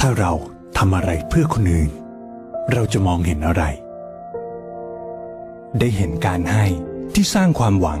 ถ้าเราทำอะไรเพื่อคนอื่น เราจะมองเห็นอะไร ได้เห็นการให้ที่สร้างความหวัง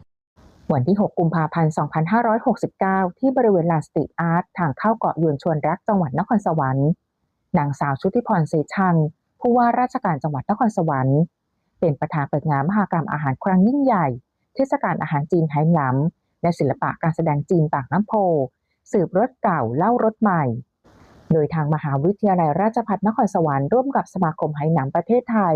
วันที่ 6 กุมภาพันธ์ 2569 ที่บริเวณลานสตรีทอาร์ตทางเข้าเกาะยวนชวนรักจังหวัดนครสวรรค์ นางสาวชุติพรเสชัง ผู้ว่าราชการจังหวัดนครสวรรค์ เป็นประธานเปิดงานมหากรรมอาหารครั้งยิ่งใหญ่ เทศกาลอาหารจีนไหหลำ และศิลปะการแสดงจีนปากน้ำโพ สืบรสเก่าเล่ารสใหม่ โดยทางมหาวิทยาลัยราชภัฏนครสวรรค์ร่วมกับสมาคมไหหนำประเทศไทย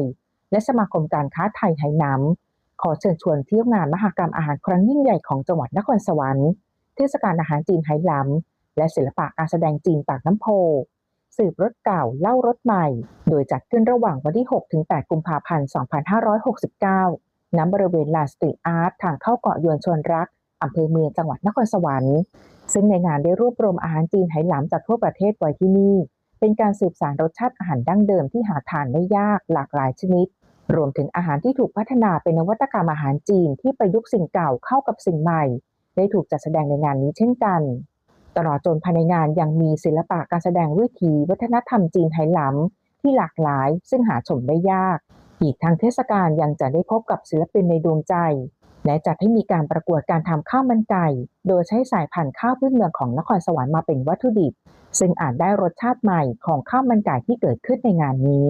และสมาคมการค้าไทยไหหนำ อเชิญชวนเที่ยวงานมหกรรมอาหารครั้งยิ่งใหญ่ของจังหวัดนครสวรรค์ เทศกาลอาหารจีนไหหลำ และศิลปะการแสดงจีนปากน้ำโพ สืบรถเก่าเล่ารถใหม่ โดยจัดขึ้นระหว่างวันที่ 6-8 กุมภาพันธ์ 2569 ณ บริเวณลานสตรีทอาร์ตทางเข้าเกาะยวนชวนรัก อำเภอเมืองจังหวัดนครสวรรค์ ซึ่งในงานได้รวบรวมอาหารจีนไหหลำจากทั่วประเทศไว้ที่นี่ เป็นการสืบสานรสชาติอาหารดั้งเดิมที่หาทานได้ยากหลากหลายชนิด รวมถึงอาหารที่ถูกพัฒนาเป็นนวัตกรรมอาหารจีนที่ประยุกต์สิ่งเก่าเข้ากับสิ่งใหม่ ได้ถูกจัดแสดงในงานนี้เช่นกัน ตลอดจนภายในงานยังมีศิลปะการแสดงวิถีวัฒนธรรมจีนไหหลำที่หลากหลาย ซึ่งหาชมได้ยาก อีกทางเทศกาลยังจะได้พบกับศิลปินในดวงใจ และจัดให้มีการประกวดการทำข้าวมันไก่ โดยใช้สายพันธุ์ข้าวพื้นเมืองของนครสวรรค์มาเป็นวัตถุดิบ ซึ่งอาจได้รสชาติใหม่ของข้าวมันไก่ที่เกิดขึ้นในงานนี้